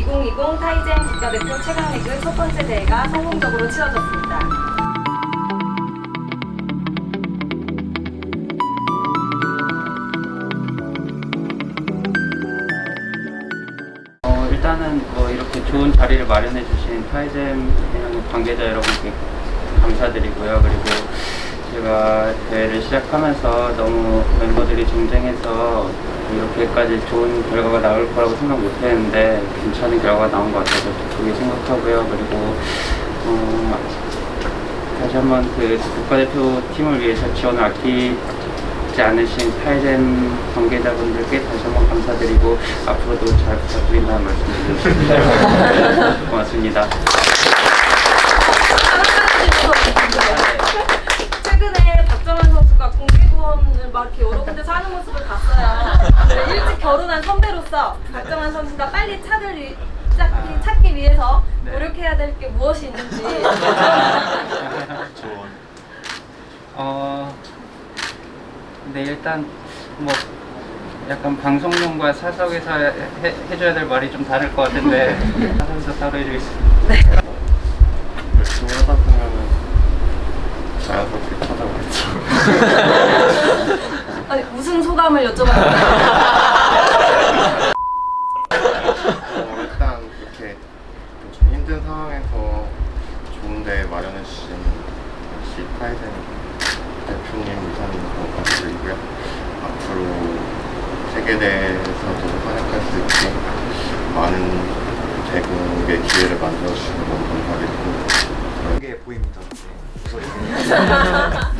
2020 타이젠 국가대표 최강리그 첫 번째 대회가 성공적으로 치러졌습니다. 어, 일단은 뭐 이렇게 좋은 자리를 마련해 주신 타이젠 관계자 여러분께 감사드리고요. 그리고 제가 대회를 시작하면서 너무 멤버들이 경쟁해서 이렇게까지 좋은 결과가 나올 거라고 생각 못 했는데 괜찮은 결과가 나온 것 같아서 기쁘게 생각하고요. 그리고 어, 다시 한번 그 국가대표 팀을 위해서 지원을 아끼지 않으신 타이젠 관계자분들께 다시 한번 감사드리고 앞으로도 잘 부탁드린다는 말씀 드리겠습니다. 고맙습니다. 하는 모습을 봤어요. 네, 일찍 결혼한 선배로서 박정환 선수가 빨리 차를 위- 찾기, 찾기 위해서 네. 노력해야 될 게 무엇이 있는지 어, 네 일단 뭐 약간 방송용과 사석에서 해, 해줘야 될 말이 좀 다를 것 같은데 사석에서 따로 해주겠습니다. 열심히 하다 보면은 자연스럽게 찾아오겠죠. 우승 소감을 여쭤봐도 어, 일단 이렇게 좀 힘든 상황에서 좋은데 마련해 주신 역시 타이젠 대표님, 이사님 감사드리고요. 앞으로 세계대에서도 활약할 수 있게 많은 대국의 기회를 만들어주시는 너무 감사드리고 그런 게 보입니다. 이